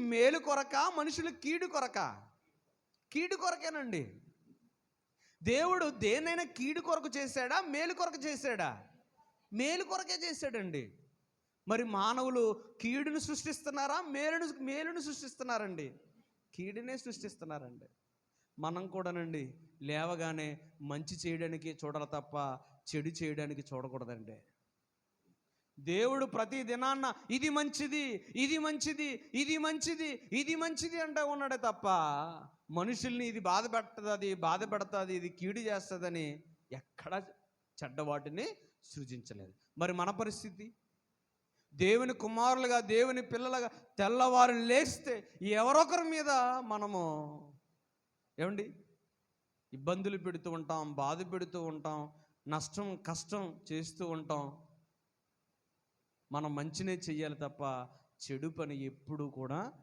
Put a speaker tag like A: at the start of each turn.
A: మేలు కొరక మనుషులు కీడు కొరక. కీడు కొరకేనండి. దేవుడు దేనైనా కీడు కొరకు చేశాడా మేలు కొరకు చేశాడా? మేలు కొరకే చేశాడండి. మరి మానవులు కీడును సృష్టిస్తున్నారా మేలును మేలును సృష్టిస్తున్నారండి? కీడునే సృష్టిస్తున్నారండి. మనం కూడానండి లేవగానే మంచి చేయడానికి చూడాలి తప్ప చెడు చేయడానికి చూడకూడదండి. దేవుడు ప్రతి దినాన్న ఇది మంచిది ఇది మంచిది ఇది మంచిది ఇది మంచిది అంటూ ఉన్నాడే తప్ప మనుషుల్ని ఇది బాధ పెడుతుంది బాధ పెడుతుంది ఇది కీడు చేస్తుందని ఎక్కడ చెడ్డ వాటిని సృజించలేదు. మరి మన పరిస్థితి? దేవుని కుమారులుగా దేవుని పిల్లలుగా తెల్లవారు లేస్తే ఎవరొకరి మీద మనము ఏమండి? ఇబ్బందులు పెడుతూ ఉంటాం బాధ పెడుతూ ఉంటాం నష్టం కష్టం చేస్తూ ఉంటాం. మనం మంచినే చెయ్యాలి తప్ప చెడు పని ఎప్పుడు కూడా